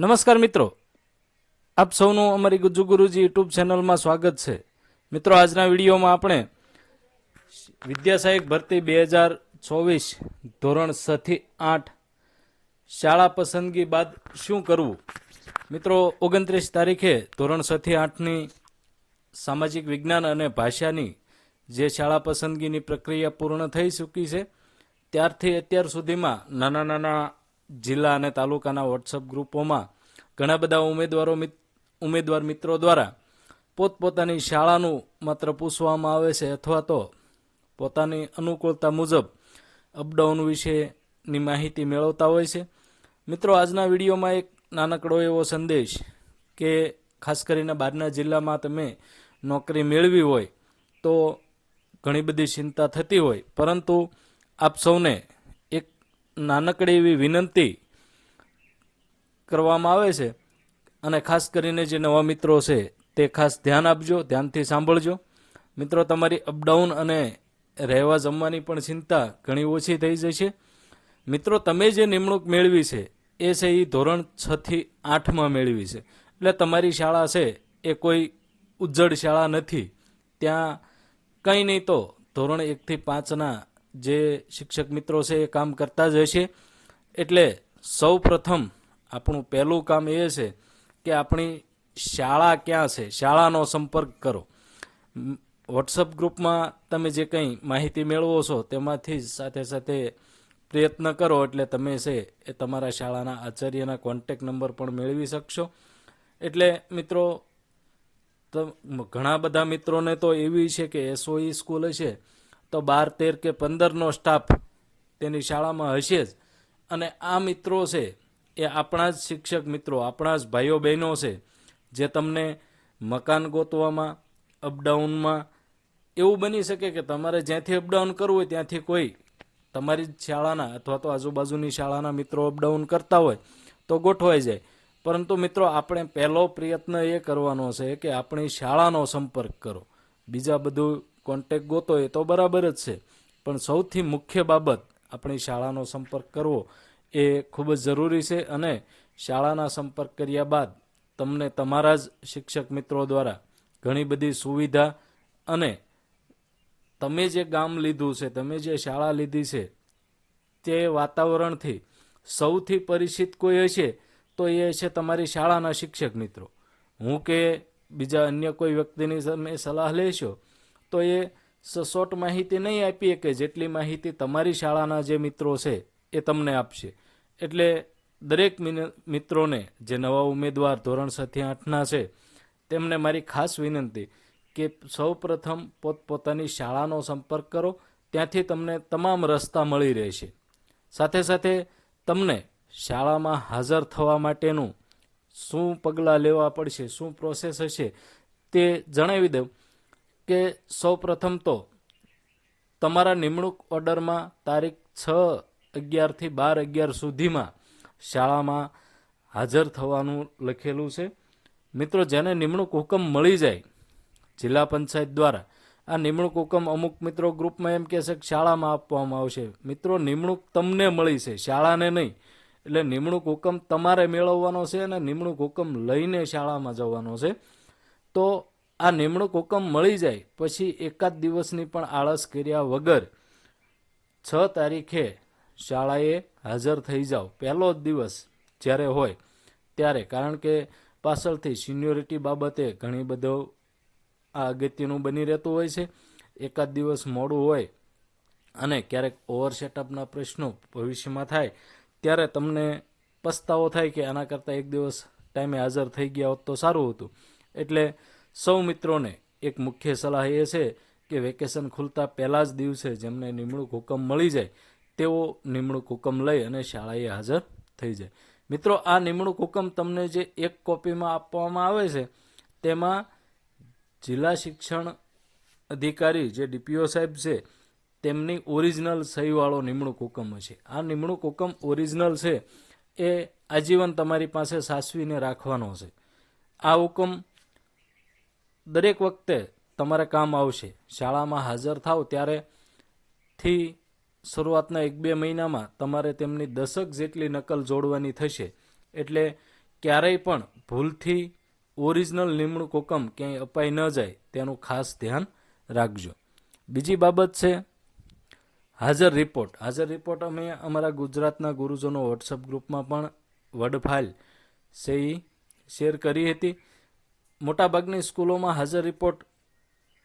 નમસ્કાર મિત્રો. આપ સૌનું અમારી ગુજુ ગુરુજી યુટ્યુબ ચેનલમાં સ્વાગત છે. મિત્રો, આજના વિડીયોમાં આપણે વિદ્યાસહાયક ભરતી બે હજાર ચોવીસ ધોરણ છ થી આઠ શાળા પસંદગી બાદ શું કરવું? મિત્રો, ઓગણત્રીસ તારીખે ધોરણ છ થી આઠની સામાજિક વિજ્ઞાન અને ભાષાની જે શાળા પસંદગીની પ્રક્રિયા પૂર્ણ થઈ ચૂકી છે, ત્યારથી અત્યાર સુધીમાં નાના નાના જિલ્લા અને તાલુકાના વોટ્સઅપ ગ્રુપોમાં ઘણા બધા ઉમેદવારો ઉમેદવાર મિત્રો દ્વારા પોતપોતાની શાળાનું માત્ર પૂછવામાં આવે છે અથવા તો પોતાની અનુકૂળતા મુજબ અપડાઉન વિશેની માહિતી મેળવતા હોય છે. મિત્રો, આજના વિડીયોમાં એક નાનકડો એવો સંદેશ કે ખાસ કરીને બહારના જિલ્લામાં તમે નોકરી મેળવી હોય તો ઘણી બધી ચિંતા થતી હોય. પરંતુ આપ સૌને નાનકડી એવી વિનંતી કરવામાં આવે છે. અને ખાસ કરીને જે નવા મિત્રો છે, તે ખાસ ધ્યાન આપજો, ધ્યાનથી સાંભળજો. મિત્રો, તમારી અપડાઉન અને રહેવા જમવાની પણ ચિંતા ઘણી ઓછી થઈ જશે. મિત્રો, તમે જે નિમણૂક મેળવી છે, એ છે એ ધોરણ છથી આઠમાં મેળવી છે. એટલે તમારી શાળા છે, એ કોઈ ઉજ્જડ શાળા નથી. ત્યાં કંઈ નહીં તો ધોરણ એકથી પાંચના જે શિક્ષક મિત્રો છે એ કામ કરતા જ હશે એટલે સૌ પ્રથમ આપણું પહેલું કામ એ છે કે આપણી શાળા ક્યાં છે? શાળાનો સંપર્ક કરો. વોટ્સઅપ ગ્રુપમાં તમે જે કંઈ માહિતી મેળવો છો તેમાંથી સાથે સાથે પ્રયત્ન કરો એટલે તમે છે એ તમારા શાળાના આચાર્યના કોન્ટેક નંબર પણ મેળવી શકશો. એટલે મિત્રો ઘણા બધા મિત્રોને તો એવી છે કે એસઓઈ સ્કૂલ હશે તો બાર, તેર કે પંદરનો સ્ટાફ તેની શાળામાં હશે જ. અને આ મિત્રો છે, એ આપણા જ શિક્ષક મિત્રો, આપણા જ ભાઈઓ બહેનો છે, જે તમને મકાન ગોતવામાં અપડાઉનમાં એવું બની શકે કે તમારે જ્યાંથી અપડાઉન કરવું હોય ત્યાંથી કોઈ તમારી જ શાળાના અથવા તો આજુબાજુની શાળાના મિત્રો અપડાઉન કરતા હોય તો ગોઠવાઈ જાય. પરંતુ મિત્રો, આપણે પહેલો પ્રયત્ન એ કરવાનો છે કે આપણી શાળાનો સંપર્ક કરો. બીજા બધું કોન્ટેક ગોતો એ તો બરાબર જ છે. પણ સૌથી મુખ્ય બાબત આપણી શાળાનો સંપર્ક કરવો એ ખૂબ જ જરૂરી છે અને શાળાના સંપર્ક કર્યા બાદ તમને તમારા જ શિક્ષક મિત્રો દ્વારા ઘણી બધી સુવિધા અને તમે જે ગામ લીધું છે, તમે જે શાળા લીધી છે, તે વાતાવરણથી સૌથી પરિચિત કોઈ હશે તો એ છે તમારી શાળાના શિક્ષક મિત્રો. હું કે બીજા અન્ય કોઈ વ્યક્તિની તમે સલાહ લેશો તો એ સચોટ માહિતી નહીં આપીએ કે જેટલી માહિતી તમારી શાળાના જે મિત્રો છે, એ તમને આપશે. એટલે દરેક મિત્રોને જે નવા ઉમેદવાર ધોરણ છ આઠના છે, તેમને મારી ખાસ વિનંતી કે સૌ પ્રથમ પોતપોતાની શાળાનો સંપર્ક કરો, ત્યાંથી તમને તમામ રસ્તા મળી રહેશે. સાથે સાથે તમને શાળામાં હાજર થવા માટેનું શું પગલાં લેવા પડશે, શું પ્રોસેસ હશે તે જણાવી દઉં. કે સૌ પ્રથમ તો તમારા નિમણૂક ઓર્ડરમાં તારીખ છ અગિયારથી બાર અગિયાર સુધીમાં શાળામાં હાજર થવાનું લખેલું છે. મિત્રો, જેને નિમણૂક હુકમ મળી જાય જિલ્લા પંચાયત દ્વારા, આ નિમણૂક હુકમ અમુક મિત્રો ગ્રુપમાં એમ કહે છે કે શાળામાં આપવામાં આવશે. મિત્રો, નિમણૂક તમને મળી છે, શાળાને નહીં. એટલે નિમણૂક હુકમ તમારે મેળવવાનો છે અને નિમણૂક હુકમ લઈને શાળામાં જવાનો છે. તો આ નિમણૂક હુકમ મળી જાય પછી એકાદ દિવસની પણ આળસ કર્યા વગર છ તારીખે શાળાએ હાજર થઈ જાઓ. પહેલો જ દિવસ જ્યારે હોય ત્યારે. કારણ કે પાછળથી સિનિયોરિટી બાબતે ઘણી બધો આ અગત્યનું બની રહેતું હોય છે. એકાદ દિવસ મોડું હોય અને ક્યારેક ઓવર સેટઅપના પ્રશ્નો ભવિષ્યમાં થાય ત્યારે તમને પસ્તાવો થાય કે આના કરતાં એક દિવસ ટાઈમે હાજર થઈ ગયા હોત તો સારું હતું. એટલે સૌ મિત્રોને એક મુખ્ય સલાહ એ છે કે વેકેશન ખુલતા પહેલાં જ દિવસે જેમને નિમણૂક હુકમ મળી જાય, તેઓ નિમણૂક હુકમ લઈ અને શાળાએ હાજર થઈ જાય. મિત્રો, આ નિમણૂક હુકમ તમને જે એક કોપીમાં આપવામાં આવે છે, તેમાં જિલ્લા શિક્ષણ અધિકારી જે ડીપીઓ સાહેબ છે, તેમની ઓરિજિનલ સહીવાળો નિમણૂક હુકમ હશે. આ નિમણૂક હુકમ ઓરિજિનલ છે એ આજીવન તમારી પાસે સાચવીને રાખવાનો છે. આ હુકમ દરેક વખતે તમારે કામ આવશે. શાળામાં હાજર થાવ ત્યારે થી શરૂઆતના એક બે મહિનામાં તમારે તેમની દશક જેટલી નકલ જોડવાની થશે. એટલે ક્યારેય પણ ભૂલથી ઓરિજિનલ નિમણૂક હુકમ ક્યાંય અપાઈ ન જાય તેનું ખાસ ધ્યાન રાખજો. બીજી બાબત છે હાજર રિપોર્ટ. હાજર રિપોર્ટ અમે અમારા ગુજરાતના ગુરુજનો વોટ્સઅપ ગ્રુપમાં પણ વડફાઇલ ફાઇલ છે શેર કરી હતી. મોટાભાગની સ્કૂલોમાં હાજર રિપોર્ટ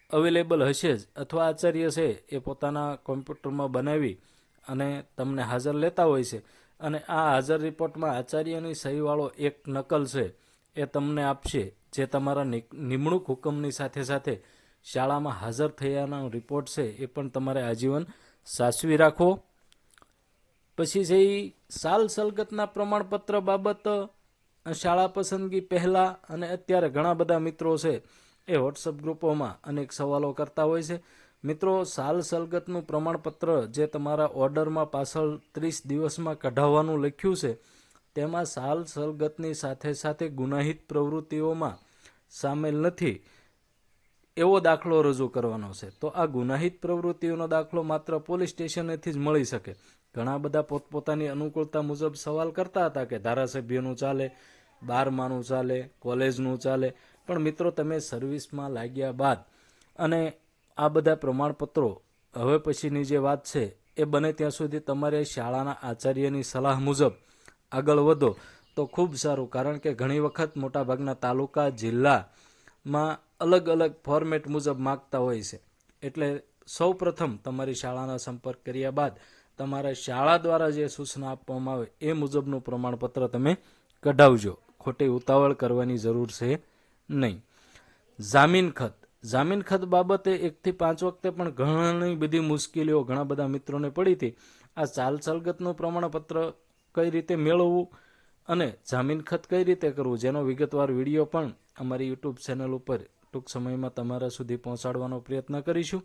અવેલેબલ હશે જ. અથવા આચાર્ય છે એ પોતાના કોમ્પ્યુટરમાં બનાવી અને તમને હાજર લેતા હોય છે. અને આ હાજર રિપોર્ટમાં આચાર્યની સહીવાળો એક નકલ છે એ તમને આપશે, જે તમારા નિમણૂક હુકમની સાથે સાથે શાળામાં હાજર થયાનો રિપોર્ટ છે એ પણ તમારે આજીવન સાચવી રાખવો. પછી છે એ સાલ સલગતના પ્રમાણપત્ર બાબત શાળા પસંદગી પહેલાં અને અત્યારે ઘણા બધા મિત્રો છે એ વોટ્સઅપ ગ્રુપોમાં અનેક સવાલો કરતા હોય છે. મિત્રો, સાલ સલગતનું પ્રમાણપત્ર જે તમારા ઓર્ડરમાં પાછળ ત્રીસ દિવસમાં કઢાવવાનું લખ્યું છે, તેમાં સાલ સલગતની સાથે સાથે ગુનાહિત પ્રવૃત્તિઓમાં સામેલ નથી એવો દાખલો રજૂ કરવાનો છે. તો આ ગુનાહિત પ્રવૃત્તિઓનો દાખલો માત્ર પોલીસ સ્ટેશનેથી જ મળી શકે. ઘણા બધા પોતપોતાની અનુકૂળતા મુજબ સવાલ કરતા હતા કે ધારાસભ્યનું ચાલે, બારમાનું ચાલે, કોલેજનું ચાલે. પણ મિત્રો, તમે સર્વિસમાં લાગ્યા બાદ અને આ બધા પ્રમાણપત્રો હવે પછીની જે વાત છે, એ બને ત્યાં સુધી તમારે શાળાના આચાર્યની સલાહ મુજબ આગળ વધો તો ખૂબ સારું. કારણ કે ઘણી વખત મોટાભાગના તાલુકા, જિલ્લામાં અલગ અલગ ફોર્મેટ મુજબ માગતા હોય છે. એટલે સૌ પ્રથમ તમારી શાળાના સંપર્ક કર્યા બાદ તમારા શાળા દ્વારા જે સૂચના આપવામાં આવે એ મુજબનું પ્રમાણપત્ર તમે કઢાવજો. ખોટી ઉતાવળ કરવાની જરૂર છે નહીં. જામીન ખત. જામીન ખત બાબતે એકથી પાંચ વખતે પણ ઘણી બધી મુશ્કેલીઓ ઘણા બધા મિત્રોને પડી હતી. આ ચાલ ચાલગતનું પ્રમાણપત્ર કઈ રીતે મેળવવું અને જામીન ખત કઈ રીતે કરવું જેનો વિગતવાર વીડિયો પણ અમારી યુટ્યુબ ચેનલ ઉપર ટૂંક સમયમાં તમારા સુધી પહોંચાડવાનો પ્રયત્ન કરીશું.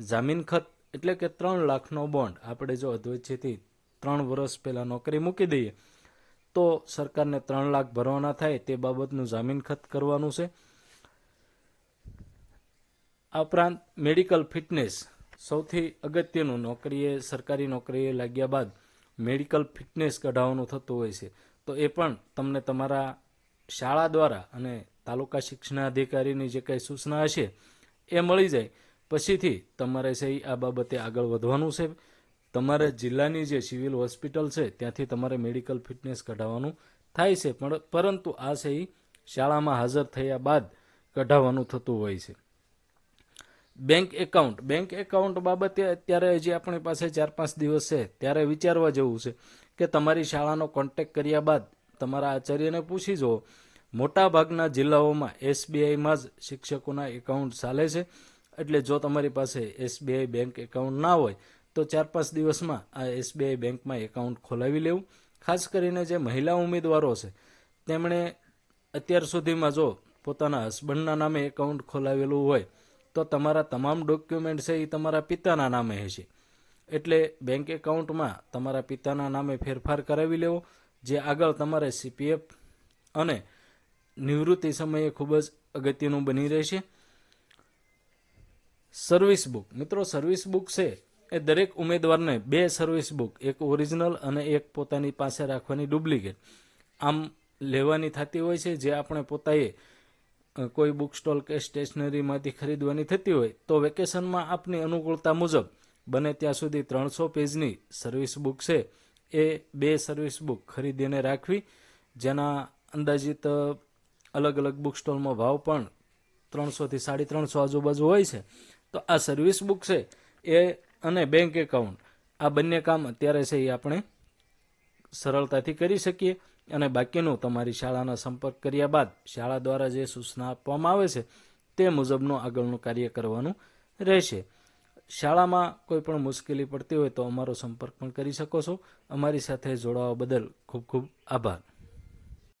જામીન ખત એટલે કે ત્રણ લાખનો બોન્ડ આપણે જો અધવચ્ચેથી ત્રણ વર્ષ પહેલાં નોકરી મૂકી દઈએ, તો સરકારને ત્રણ લાખ ભરવાના થાય તે બાબતનું જામીન ખત કરવાનું છે. આ ઉપરાંત મેડિકલ ફિટનેસ. સૌથી અગત્યનું નોકરીએ, સરકારી નોકરીએ લાગ્યા બાદ મેડિકલ ફિટનેસ કઢાવવાનું થતું હોય છે. તો એ પણ તમને તમારા શાળા દ્વારા અને તાલુકા શિક્ષણાધિકારીની જે કંઈ સૂચના હશે, એ મળી જાય. પછીથી તમારે છે આ બાબતે આગળ વધવાનું છે. તમારે જિલ્લાની જે સિવિલ હોસ્પિટલ છે, ત્યાંથી તમારે મેડિકલ ફિટનેસ કઢાવવાનું થાય છે, પણ પરંતુ આ છે શાળામાં હાજર થયા બાદ કઢાવવાનું થતું હોય છે. Bank account. બેંક એકાઉન્ટ બાબતે અત્યારે હજી આપણી પાસે ચાર પાંચ દિવસ છે, ત્યારે વિચારવા જેવું છે કે તમારી શાળાનો કોન્ટેક્ટ કર્યા બાદ તમારા આચાર્યને પૂછી જુઓ. મોટાભાગના જિલ્લાઓમાં એસબીઆઈમાં જ શિક્ષકોના એકાઉન્ટ ચાલે છે. એટલે જો તમારી પાસે એસબીઆઈ બેંક એકાઉન્ટ ના હોય, તો ચાર પાંચ દિવસમાં આ એસબીઆઈ બેંકમાં એકાઉન્ટ ખોલાવી લેવું. ખાસ કરીને જે મહિલા ઉમેદવારો છે, તેમણે અત્યાર સુધીમાં જો પોતાના હસબન્ડના નામે એકાઉન્ટ ખોલાવેલું હોય, તો તમારા તમામ ડોક્યુમેન્ટ છે એ તમારા પિતાના નામે હશે. એટલે બેંક એકાઉન્ટમાં તમારા પિતાના નામે ફેરફાર કરાવી લેવો, જે આગળ તમારે સીપીએફ અને નિવૃત્તિ સમયે ખૂબ જ અગત્યનું બની રહેશે. સર્વિસ બુક મિત્રો સર્વિસ બુક છે એ દરેક ઉમેદવારને બે સર્વિસ બુક એક ઓરિજિનલ અને એક પોતાની પાસે રાખવાની ડુપ્લિકેટ આમ લેવાની થતી હોય છે, જે આપણે પોતાએ કોઈ બુક સ્ટોલ કે સ્ટેશનરીમાંથી ખરીદવાની થતી હોય, તો વેકેશનમાં આપની અનુકૂળતા મુજબ બને ત્યાં સુધી ત્રણસો પેજની સર્વિસ બુક છે. એ બે સર્વિસ બુક ખરીદીને રાખવી, જેના અંદાજિત અલગ અલગ બુક સ્ટોલમાં ભાવ પણ ત્રણસોથી સાડી ત્રણસો આજુબાજુ હોય છે. તો આ સર્વિસ બુક છે, એ અને બેંક એકાઉન્ટ આ બંને કામ અત્યારે છે એ આપણે સરળતાથી કરી શકીએ અને બાકીનું તમારી શાળાના સંપર્ક કર્યા બાદ શાળા દ્વારા જે સૂચના આપવામાં આવે છે, તે મુજબનું આગળનું કાર્ય કરવાનું રહેશે. શાળામાં કોઈ પણ મુશ્કેલી પડતી હોય તો અમારો સંપર્ક પણ કરી શકો છો. અમારી સાથે જોડાવા બદલ ખૂબ ખૂબ આભાર.